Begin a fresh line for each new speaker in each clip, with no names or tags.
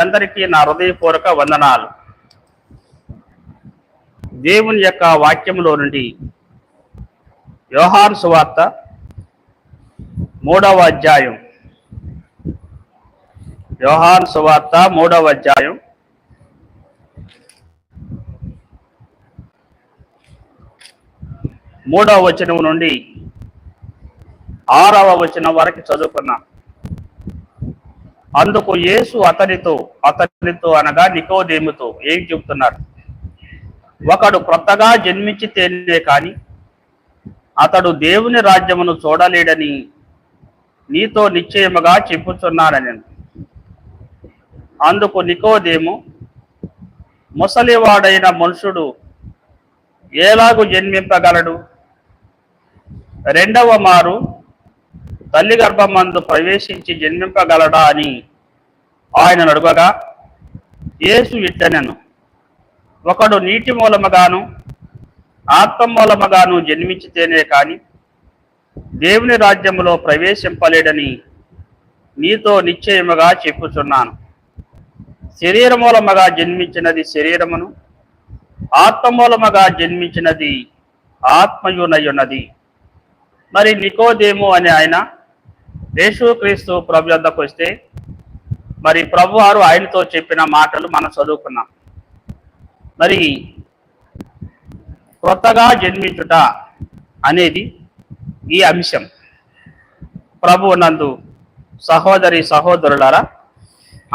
అందరికీ నా హృదయపూర్వక వందనాలు. దేవుని యొక్క వాక్యంలో నుండి వ్యవహార సువార్త మూడవ అధ్యాయం. వ్యవహార సువార్త మూడవ అధ్యాయం. మూడవ వచనం నుండి ఆరవ వచనం వరకు చదువుకున్నాం. అందుకు యేసు అతనితో అతనితో అనగా నికోదేముతో ఏం చెబుతున్నారు? ఒకడు క్రొత్తగా జన్మించితేనే కాని అతడు దేవుని రాజ్యమును చూడలేడని నీతో నిశ్చయముగా చెప్పుచున్నానని అందుకు నికోదేము ముసలివాడైన మనుషుడు ఎలాగు జన్మింపగలడు? రెండవ మారు తల్లి గర్భమందు ప్రవేశించి జన్మింపగలడా అని ఆయన నడుగగా యేసు ఇట్టనెను. ఒకడు నీటి మూలముగాను ఆత్మ మూలముగాను జన్మించితేనే కాని దేవుని రాజ్యములో ప్రవేశింపలేడని నీతో నిశ్చయముగా చెప్పుచున్నాను. శరీర మూలముగా జన్మించినది శరీరమును ఆత్మ మూలముగా జన్మించినది ఆత్మయునయున్నది. మరి నికోదేము అనే ఆయన యేసుక్రీస్తు ప్రభు వస్తే మరి ప్రభు వారు ఆయనతో చెప్పిన మాటలు మనం చదువుకున్నాం. మరి క్రొత్తగా జన్మించుట అనేది ఈ అంశం. ప్రభు నందు సహోదరి సహోదరులారా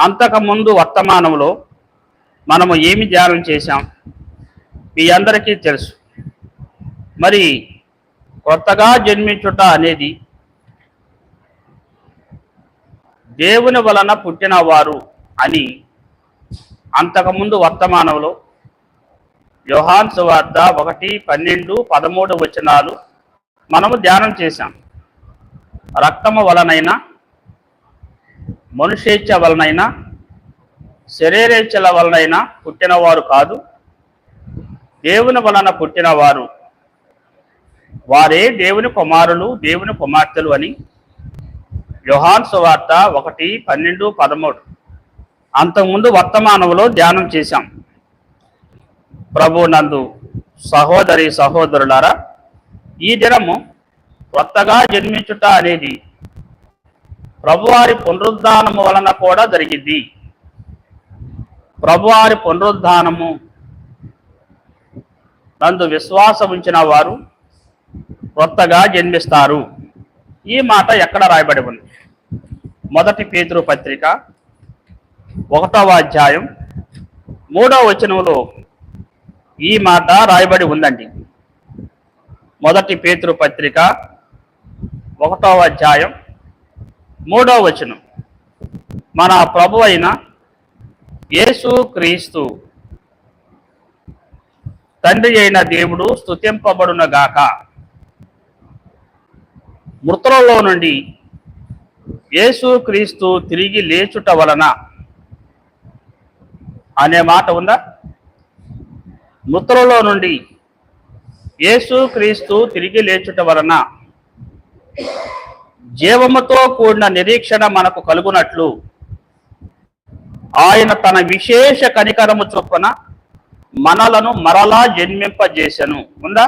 అంతకుముందు వర్తమానంలో మనము ఏమి ధ్యానం చేశాం? మీ అందరికీ తెలుసు. మరి కొత్తగా జన్మించుట అనేది దేవుని వలన పుట్టినవారు అని అంతకుముందు వర్తమానంలో యోహాన్ సువార్త ఒకటి పన్నెండు పదమూడు వచనాలు మనము ధ్యానం చేశాం. రక్తము వలనైనా మనుషేచ్ఛ వలనైనా శరీరేచ్ఛల వలనైనా పుట్టినవారు కాదు. దేవుని వలన పుట్టినవారు వారే దేవుని కుమారులు దేవుని కుమార్తెలు అని యోహాన్ సువార్త ఒకటి పన్నెండు పదమూడు. అంతకుముందు వర్తమానంలో ధ్యానం చేశాం. ప్రభు నందు సహోదరి సహోదరులారా ఈ దినము కొత్తగా జన్మించుట అనేది ప్రభువారి పునరుద్ధానము వలన కూడా జరిగింది. ప్రభువారి పునరుద్ధానము నందు విశ్వాసం ఉంచిన వారు కొత్తగా జన్మిస్తారు. ఈ మాట ఎక్కడ రాయబడి ఉంది? మొదటి పేతురు పత్రిక ఒకటవ అధ్యాయం మూడవ వచనంలో ఈ మాట రాయబడి ఉందండి. మొదటి పేతురు పత్రిక ఒకటవ అధ్యాయం మూడవ వచనం. మన ప్రభు అయిన యేసు క్రీస్తు తండ్రి అయిన దేవుడు స్తుతింపబడున గాక మృతులలో నుండి యేసుక్రీస్తు తిరిగి లేచుట వలన అనే మాట ఉందా? ముద్రలో నుండి యేసుక్రీస్తు తిరిగి లేచుట వలన జీవముతో కూడిన నిరీక్షణ మనకు కలుగునట్లు ఆయన తన విశేష కనికరము చొప్పున మనలను మరలా జన్మింపజేశను ఉందా?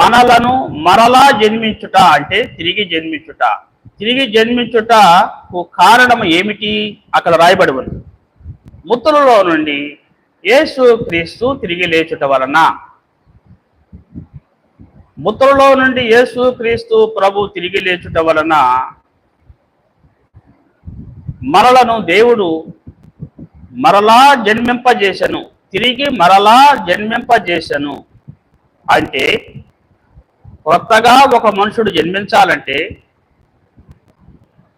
మనలను మరలా జన్మించుట అంటే తిరిగి జన్మించుట. తిరిగి జన్మించుటకు కారణం ఏమిటి? అక్కడ రాయబడి ఉంది ముత్తులలో నుండి యేసు క్రీస్తు తిరిగి లేచుట వలన ముత్తులలో నుండి యేసు క్రీస్తు ప్రభు తిరిగి లేచుట వలన మరలను దేవుడు మరలా జన్మింపజేశను తిరిగి మరలా జన్మింపజేశను అంటే కొత్తగా ఒక మనుషుడు జన్మించాలంటే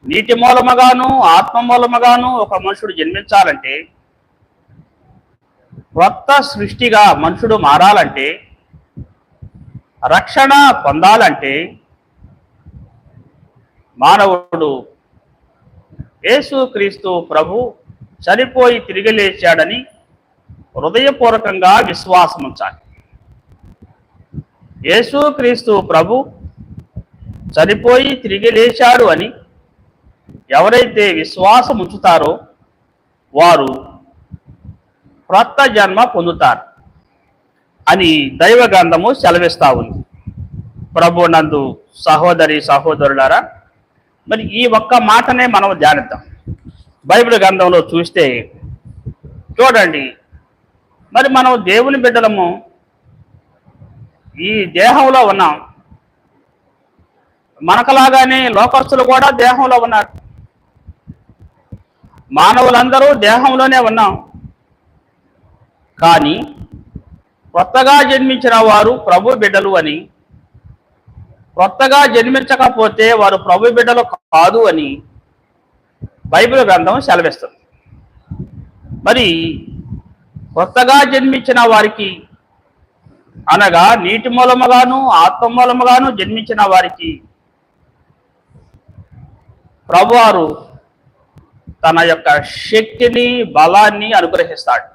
నీటి మూలముగాను ఆత్మ మూలముగాను ఒక మనుషుడు జన్మించాలంటే కొత్త సృష్టిగా మనుషుడు మారాలంటే రక్షణ పొందాలంటే మానవుడు యేసుక్రీస్తు ప్రభు చనిపోయి తిరిగి లేచాడని హృదయపూర్వకంగా విశ్వాసం ఉంచాలి యేసుక్రీస్తు ప్రభు చనిపోయి తిరిగి లేచాడు అని ఎవరైతే విశ్వాసం ఉంచుతారో వారు క్రొత్త జన్మ పొందుతారు అని దైవ గ్రంథము సెలవిస్తా ఉంది. ప్రభు నందు సహోదరి సహోదరులారా మరి ఈ ఒక్క మాటనే మనం ధ్యానిద్దాం. బైబిల్ గ్రంథంలో చూస్తే చూడండి మరి మనం దేవుని బిడ్డలము ఈ దేహంలో ఉన్నాం. మనకలాగానే లోకస్తులు కూడా దేహంలో ఉన్నారు. మానవులందరూ దేహంలోనే ఉన్నాం. కానీ కొత్తగా జన్మించిన వారు ప్రభు బిడ్డలు అని కొత్తగా జన్మించకపోతే వారు ప్రభు బిడ్డలు కాదు అని బైబిల్ గ్రంథం సెలవిస్తుంది. మరి కొత్తగా జన్మించిన వారికి అనగా నీటి మూలముగాను ఆత్మ మూలముగాను జన్మించిన వారికి ప్రభువారు తన యొక్క శక్తిని బలాన్ని అనుగ్రహిస్తాడు.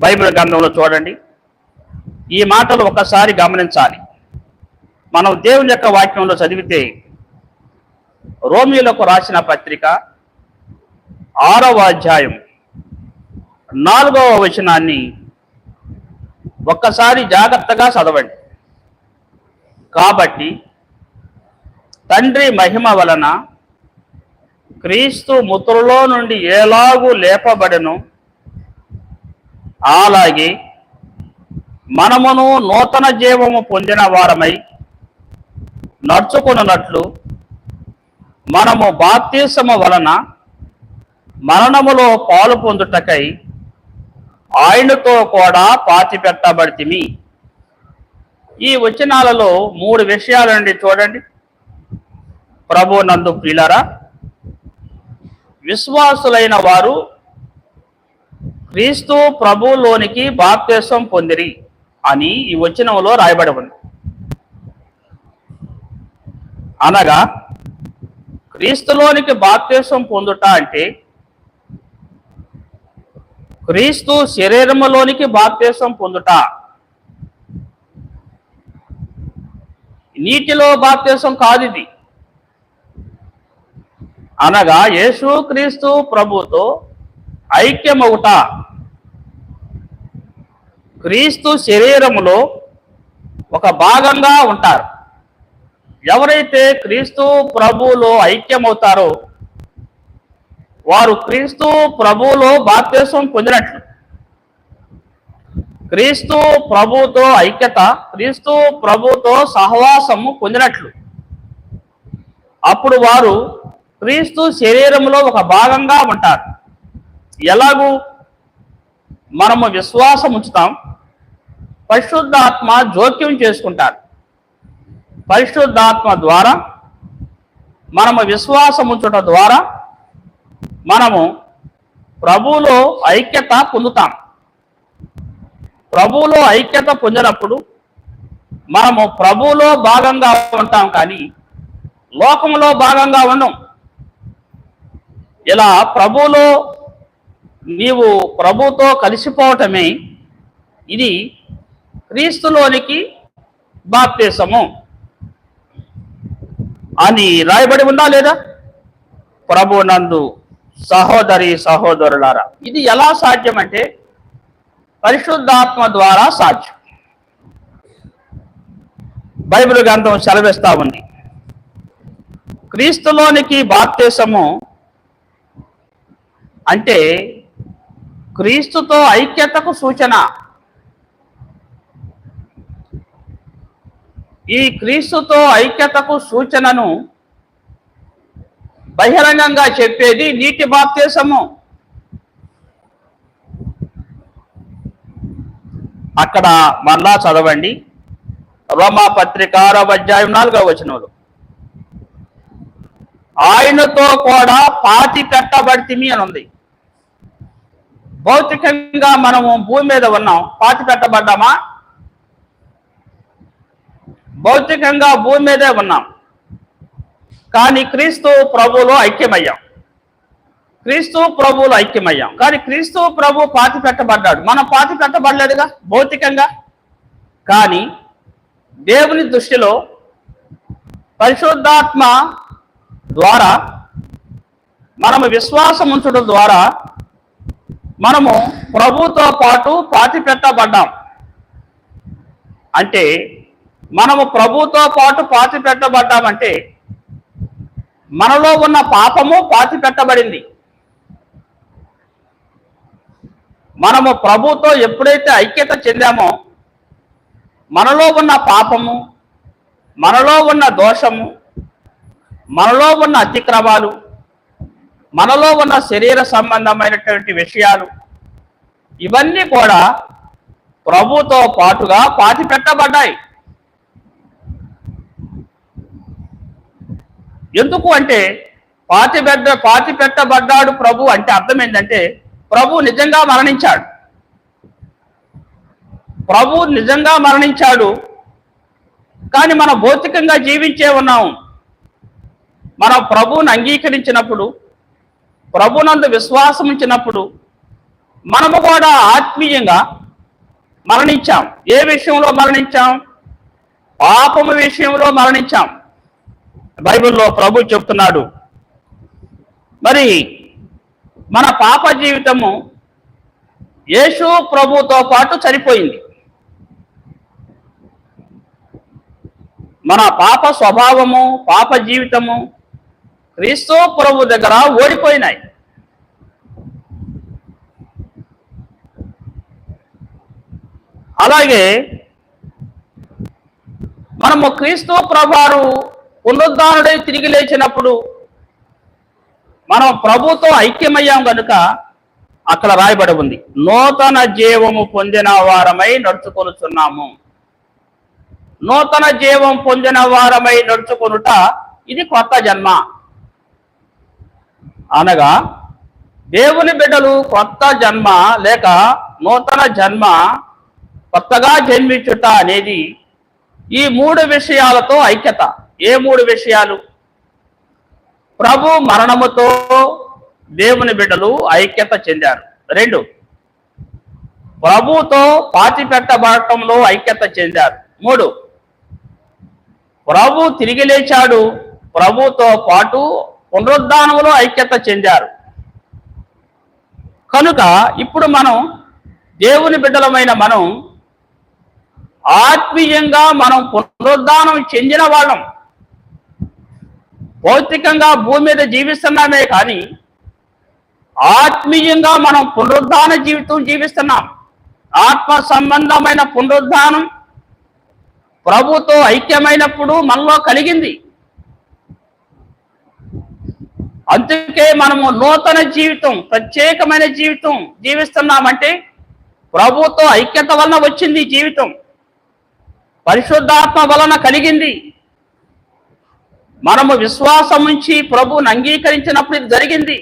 బైబిల్ గ్రంథంలో చూడండి. ఈ మాటలు ఒకసారి గమనించాలి. మనం దేవుని యొక్క వాక్యంలో చదివితే రోమిలకు రాసిన పత్రిక ఆరవ అధ్యాయం నాలుగవ వచనాన్ని ఒక్కసారి జాగ్రత్తగా చదవండి. కాబట్టి తండ్రి మహిమ వలన క్రీస్తు ముద్రలో నుండి ఎలాగూ లేపబడను. అలాగే మనమును నూతన జీవము పొందిన వారమై నడుచుకున్నట్లు మనము బాప్తీసము వలన మరణములో పాలు పొందుటకై ఆయనతో కూడా పాతి పెట్టబడితిమి ఈ వచనాలలో మూడు విషయాలండి చూడండి. ప్రభు నందు ప్రియులరా విశ్వాసులైన వారు క్రీస్తు ప్రభులోనికి బాప్తేశం పొందిరి అని ఈ వచనంలో రాయబడి ఉంది. అనగా క్రీస్తులోనికి బాప్తేశం పొందుట అంటే క్రీస్తు శరీరములోనికి బాప్తేశం పొందుట. నీటిలో బాప్తేశం కాదు ఇది. అనగా యేసు క్రీస్తు ప్రభుతో ఐక్యమవుట క్రీస్తు శరీరములో ఒక భాగంగా ఉంటారు. ఎవరైతే క్రీస్తు ప్రభువులో ఐక్యమవుతారో వారు క్రీస్తు ప్రభువులో బాప్తీసం పొందినట్లు. క్రీస్తు ప్రభుతో ఐక్యత క్రీస్తు ప్రభుతో సహవాసము పొందినట్లు. అప్పుడు వారు క్రీస్తు శరీరంలో ఒక భాగంగా ఉంటారు. ఎలాగూ మనము విశ్వాసం ఉంచుతాం పరిశుద్ధాత్మ జోక్యం చేసుకుంటారు. పరిశుద్ధాత్మ ద్వారా మనము విశ్వాసం ఉంచుట ద్వారా మనము ప్రభువులో ఐక్యత పొందుతాం. ప్రభువులో ఐక్యత పొందినప్పుడు మనము ప్రభువులో భాగంగా ఉంటాం కానీ లోకంలో భాగంగా ఉండం. ఇలా ప్రభులో నీవు ప్రభుతో కలిసిపోవటమే ఇది క్రీస్తులోనికి బాప్తీసము. అని రాయబడి ఉందా లేదా? ప్రభు నందు సహోదరి సహోదరులారా ఇది ఎలా సాధ్యమంటే పరిశుద్ధాత్మ ద్వారా సాధ్యం. బైబిల్ గ్రంథం సెలవిస్తా ఉంది. క్రీస్తులోనికి బాప్తీసము అంటే క్రీస్తుతో ఐక్యతకు సూచన. ఈ క్రీస్తుతో ఐక్యతకు సూచనను బహిరంగంగా చెప్పేది నీటి బాప్తీసము. అక్కడ మరలా చదవండి. రోమా పత్రిక ఆరవ అధ్యాయం నాలుగవ వచనంలో. ఆయనతో కూడా పాతి కట్టబడితిమి అని ఉంది భౌతికంగా మనము భూమి మీద ఉన్నాం. పాతి పెట్టబడ్డామా? భౌతికంగా భూమి మీదే ఉన్నాం. కానీ క్రీస్తు ప్రభువులో ఐక్యమయ్యాం. క్రీస్తు ప్రభువులు ఐక్యమయ్యాం. కానీ క్రీస్తు ప్రభు పాతి పెట్టబడ్డాడు. మనం పాతి పెట్టబడలేదుగా? భౌతికంగా? కానీ దేవుని దృష్టిలో పరిశుద్ధాత్మ ద్వారా మనము విశ్వాసం ఉంచడం ద్వారా మనము ప్రభుతో పాటు పాతి పెట్టబడ్డాం అంటే మనము ప్రభుతో పాటు పాతి పెట్టబడ్డామంటే మనలో ఉన్న పాపము పాతి పెట్టబడింది మనము ప్రభుతో ఎప్పుడైతే ఐక్యత చెందామో మనలో ఉన్న పాపము మనలో ఉన్న దోషము మనలో ఉన్న అతిక్రమాలు మనలో ఉన్న శరీర సంబంధమైనటువంటి విషయాలు ఇవన్నీ కూడా ప్రభుతో పాటుగా పాతి పెట్టబడ్డాయి ఎందుకు అంటే పాతి పెద్ద పాతి పెట్టబడ్డాడు ప్రభు అంటే అర్థం ఏంటంటే ప్రభు నిజంగా మరణించాడు. ప్రభు నిజంగా మరణించాడు. కానీ మనం భౌతికంగా జీవించే ఉన్నాం. మనం ప్రభువుని అంగీకరించినప్పుడు ప్రభునందు విశ్వాసం ఉంచినప్పుడు మనము కూడా ఆత్మీయంగా మరణించాం. ఏ విషయంలో మరణించాం? పాపము విషయంలో మరణించాం. బైబిల్లో ప్రభు చెప్తున్నాడు. మరి మన పాప జీవితము యేసు ప్రభుతో పాటు చనిపోయింది మన పాప స్వభావము పాప జీవితము క్రీస్తు ప్రభు దగ్గర ఓడిపోయినాయి. అలాగే మనము క్రీస్తు ప్రభువారు పునరుద్ధానుడై తిరిగి లేచినప్పుడు మనం ప్రభుతో ఐక్యమయ్యాం కనుక అక్కడ రాయబడి ఉంది. నూతన జీవము పొందిన వారమై నడుచుకొనుచున్నాము. నూతన జీవం పొందిన వారమై నడుచుకొనుట ఇది కొత్త జన్మ. అనగా దేవుని బిడ్డలు కొత్త జన్మ లేక నూతన జన్మ కొత్తగా జన్మించుట అనేది ఈ మూడు విషయాలతో ఐక్యత. ఏ మూడు విషయాలు? ప్రభు మరణముతో దేవుని బిడ్డలు ఐక్యత చెందారు. రెండు ప్రభుతో పాతి పెట్టబడటంలో ఐక్యత చెందారు. మూడు ప్రభు తిరిగి లేచాడు. ప్రభుతో పాటు పునరుద్ధానంలో ఐక్యత చెందారు. కనుక ఇప్పుడు మనం దేవుని బిడ్డలమైన మనం ఆత్మీయంగా మనం పునరుద్ధానం చెందిన వాళ్ళం. భౌతికంగా భూమి మీద జీవిస్తున్నామే కానీ ఆత్మీయంగా మనం పునరుద్ధాన జీవితం జీవిస్తున్నాం. ఆత్మ సంబంధమైన పునరుద్ధానం ప్రభుతో ఐక్యమైనప్పుడు మనలో కలిగింది. అందుకే మనము నూతన జీవితం ప్రత్యేకమైన జీవితం జీవిస్తున్నామంటే ప్రభుతో ఐక్యత వలన వచ్చింది జీవితం. పరిశుద్ధాత్మ వలన కలిగింది. మనము విశ్వాసం ఉంచి ప్రభువును అంగీకరించినప్పుడు ఇది జరిగింది.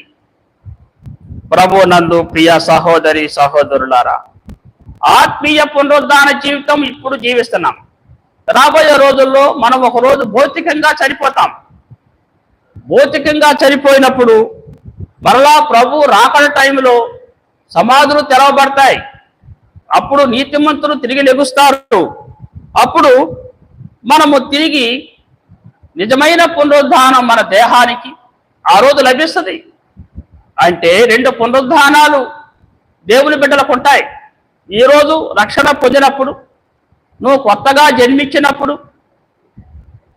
ప్రభు నందు ప్రియ సహోదరి సహోదరులారా ఆత్మీయ పునరుద్ధాన జీవితం ఇప్పుడు జీవిస్తున్నాం. రాబోయే రోజుల్లో మనం ఒక రోజు భౌతికంగా చనిపోతాం. భౌతికంగా చనిపోయినప్పుడు మరలా ప్రభు రాకడ టైంలో సమాధులు తెరవబడతాయి. అప్పుడు నీతిమంతులు తిరిగి లెగుస్తారు. అప్పుడు మనము తిరిగి నిజమైన పునరుద్ధానం మన దేహానికి ఆ రోజు లభిస్తుంది. అంటే రెండు పునరుద్ధానాలు దేవుని బిడ్డలకు ఉంటాయి. ఈరోజు రక్షణ పొందినప్పుడు నువ్వు కొత్తగా జన్మించినప్పుడు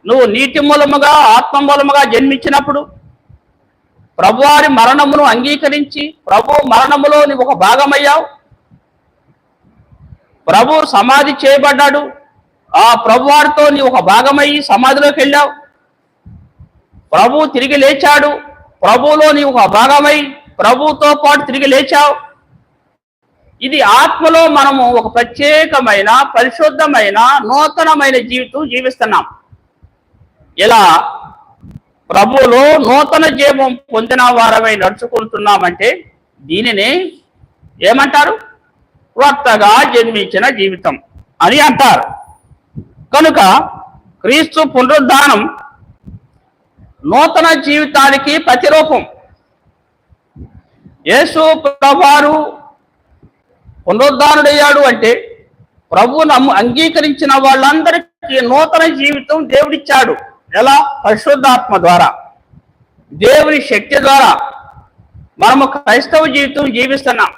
నువ్వు నీటి మూలముగా ఆత్మ మూలముగా జన్మించినప్పుడు ప్రభువారి మరణమును అంగీకరించి ప్రభు మరణములో నువ్వు ఒక భాగమయ్యావు. ప్రభు సమాధి చేయబడ్డాడు. ఆ ప్రభువారితో నీవు ఒక భాగమయ్యి సమాధిలోకి వెళ్ళావు. ప్రభు తిరిగి లేచాడు. ప్రభువులో నీవు ఒక భాగమై ప్రభుతో పాటు తిరిగి లేచావు. ఇది ఆత్మలో మనము ఒక ప్రత్యేకమైన పరిశుద్ధమైన నూతనమైన జీవితం జీవిస్తున్నాం. ఇలా ప్రభువులో నూతన జీవం పొందిన వారమై నడుచుకుంటున్నామంటే దీనిని ఏమంటారు? కొత్తగా జన్మించిన జీవితం అని అంటారు. కనుక క్రీస్తు పునరుద్ధానం నూతన జీవితానికి ప్రతిరూపం. యేసు ప్రభువారు పునరుద్ధానుడయ్యాడు అంటే ప్రభు నమ్ము అంగీకరించిన వాళ్ళందరికీ నూతన జీవితం దేవుడిచ్చాడు. ఎలా? పరిశుద్ధాత్మ ద్వారా. దేవుని శక్తి ద్వారా మనము క్రైస్తవ జీవితం జీవిస్తున్నాం.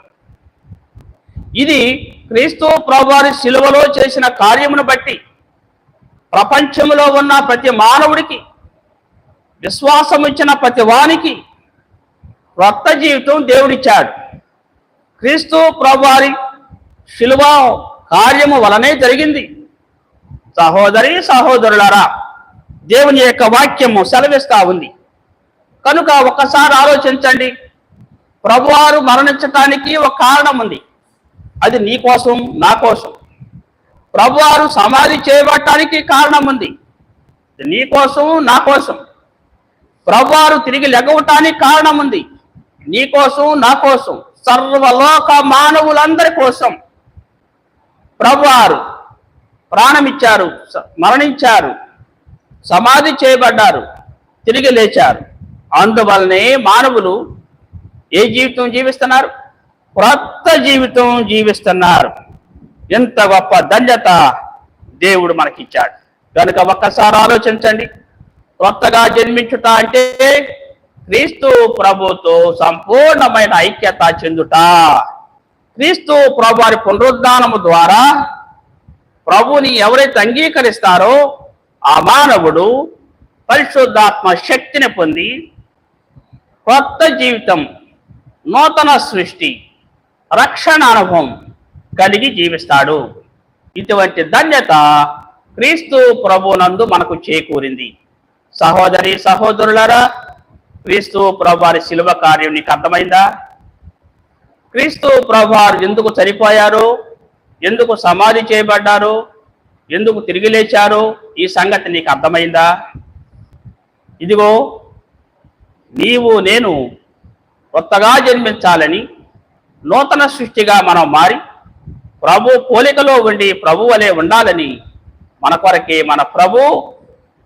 ఇది క్రీస్తు ప్రభువారి శిలువలో చేసిన కార్యమును బట్టి ప్రపంచంలో ఉన్న ప్రతి మానవుడికి విశ్వాసం ఇచ్చిన ప్రతి వానికి క్రొత్త జీవితం దేవుడిచ్చాడు. క్రీస్తు ప్రభువారి శిలువ కార్యము వలనే జరిగింది. సహోదరి సహోదరులారా దేవుని యొక్క వాక్యము సెలవిస్తా ఉంది. కనుక ఒక్కసారి ఆలోచించండి. ప్రభువారు మరణించటానికి ఒక కారణం ఉంది. అది నీ కోసం నా కోసం. ప్రభువారు సమాధి చేయబడటానికి కారణం ఉంది. నీ కోసం నా కోసం. ప్రభువారు తిరిగి లెగవటానికి కారణం ఉంది. నీ కోసం నా కోసం. సర్వలోక మానవులందరి కోసం. ప్రభువారు ప్రాణమిచ్చారు స- మరణించారు. సమాధి చేయబడ్డారు. తిరిగి లేచారు. అందువల్లనే మానవులు ఏ జీవితం జీవిస్తున్నారు? క్రొత్త జీవితం జీవిస్తున్నారు. ఎంత గొప్ప ధన్యత దేవుడు మనకిచ్చాడు. కనుక ఒక్కసారి ఆలోచించండి. కొత్తగా జన్మించుట అంటే క్రీస్తు ప్రభుతో సంపూర్ణమైన ఐక్యత చెందుట. క్రీస్తు ప్రభు వారి పునరుద్ధానము ద్వారా ప్రభుని ఎవరైతే అంగీకరిస్తారో ఆ మానవుడు పరిశుద్ధాత్మ శక్తిని పొంది కొత్త జీవితం నూతన సృష్టి రక్షణ అనుభవం కలిగి జీవిస్తాడు. ఇటువంటి ధన్యత క్రీస్తు ప్రభునందు మనకు చేకూరింది. సహోదరి సహోదరులరా క్రీస్తు ప్రభువారి శిలువ కార్యం నీకు అర్థమైందా? క్రీస్తు ప్రభువారు ఎందుకు చనిపోయారు? ఎందుకు సమాధి చేయబడ్డారు? ఎందుకు తిరిగి లేచారు? ఈ సంగతి నీకు అర్థమైందా? ఇదిగో నీవు నేను కొత్తగా జన్మించాలని నూతన సృష్టిగా మనం మారి ప్రభు పోలికలో ఉండి ప్రభు వలె ఉండాలని మన కొరకే మన ప్రభు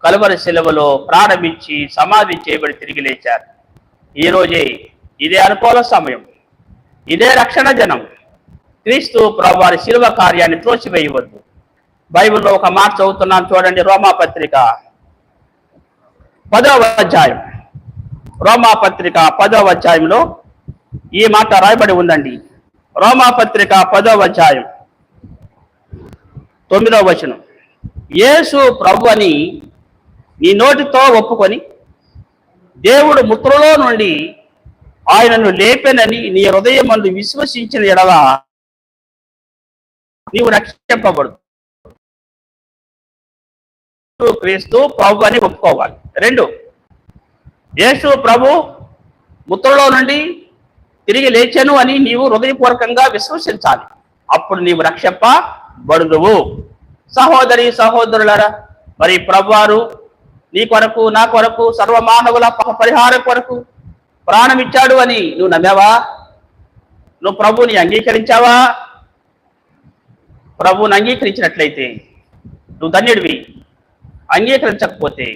కలువరి సెలవులో ప్రారంభించి సమాధి చేయబడి తిరిగి లేచారు. ఈరోజే ఇదే అనుకూల సమయం. ఇదే రక్షణ జనం క్రీస్తు ప్రభు వారి శిలువ కార్యాన్ని త్రోసివేయవద్దు. బైబిల్లో ఒక మాట చదువుతున్నాను చూడండి రోమా పత్రిక పదవ అధ్యాయం. రోమా పత్రిక పదవ అధ్యాయంలో ఈ మాట రాయబడి ఉందండి. రోమా పత్రిక పదవ అధ్యాయం తొమ్మిదవ వచనం. యేసు ప్రభు అని నీ నోటితో ఒప్పుకొని దేవుడు ముద్రలో నుండి ఆయనను లేపెనని నీ హృదయం మందు విశ్వసించిన ఎడల నీవు రక్షింపబడు క్రీస్తు ప్రభు అని ఒప్పుకోవాలి. రెండు యేసు ప్రభు ముత్రలో నుండి తిరిగి లేచెను అని నీవు హృదయపూర్వకంగా విశ్వసించాలి. అప్పుడు నీవు రక్షింపబడుదువు. సహోదరి సహోదరులరా మరి ప్రభువారు నీ కొరకు నా కొరకు సర్వమానవుల పరిహార పరిహారం కొరకు ప్రాణం ఇచ్చాడు అని నువ్వు నమ్మావా? నువ్వు ప్రభుని అంగీకరించావా? ప్రభుని అంగీకరించినట్లయితే నువ్వు ధన్యుడివి. అంగీకరించకపోతే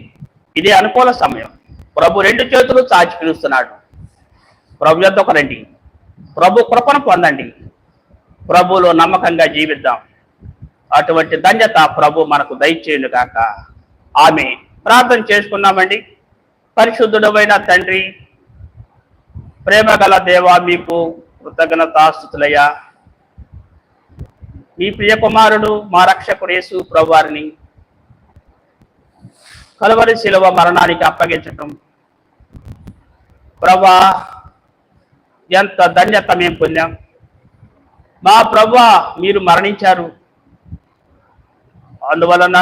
ఇదే అనుకూల సమయం. ప్రభు రెండు చేతులు చాచి పిలుస్తున్నాడు. ప్రభు యొద్ద రండి. ప్రభు కృపను పొందండి. ప్రభులో నమ్మకంగా జీవిద్దాం. అటువంటి ధన్యత ప్రభు మనకు దయచేయును కాక ఆమె ప్రార్థన చేసుకున్నామండి. పరిశుద్ధుడమైన తండ్రి ప్రేమ గల దేవా మీకు కృతజ్ఞతాస్తుతులయ్యా మీ ప్రియ కుమారుడు మా రక్షకుడేసు ప్రభు ప్రభువారిని కలువరి శిలువ మరణానికి అప్పగించటం. ప్రభా ఎంత ధన్యత మేము పొందాం. మా ప్రభా మీరు మరణించారు. అందువలన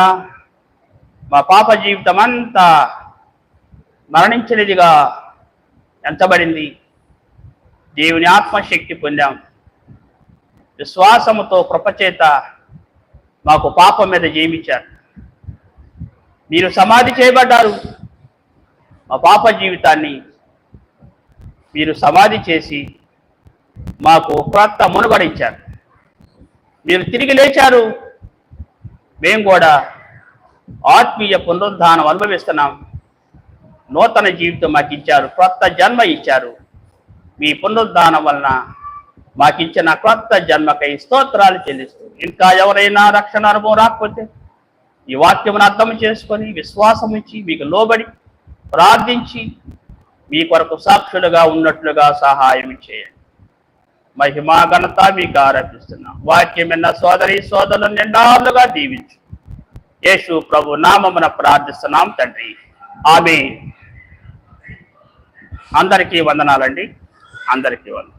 మా పాప జీవితం అంతా మరణించినదిగా ఎంచబడింది. దేవుని ఆత్మశక్తి పొందాం. విశ్వాసముతో కృపచేత మాకు పాపం మీద జీవించారు మీరు సమాధి చేయబడ్డారు. మా పాప జీవితాన్ని మీరు సమాధి చేసి మాకు క్రొత్త మునబడించారు ఇచ్చారు. మీరు తిరిగి లేచారు. మేము కూడా ఆత్మీయ పునరుద్ధానం అనుభవిస్తున్నాం. నూతన జీవితం మాకు ఇచ్చారు. క్రొత్త జన్మ ఇచ్చారు. మీ పునరుద్ధానం వలన మాకిచ్చిన క్రొత్త జన్మకై స్తోత్రాలు చెల్లిస్తూ ఇంకా ఎవరైనా రక్షణ అనుభవం రాకపోతే ఈ వాక్యమును అర్థం చేసుకొని విశ్వాసం ఇచ్చి మీకు లోబడి ప్రార్థించి మీ కొరకు సాక్షులుగా ఉన్నట్లుగా సహాయం చేయండి. మహిమా ఘనత మీకు ఆరోపిస్తున్నాం వాక్యమైన సోదరి సోదరులు నిండాలుగా దీవించు. యేసు ప్రభు నామమున ప్రార్థిస్తున్నాం తండ్రి. ఆమె అందరికీ వందనాలండి. అందరికీ వందనాలు.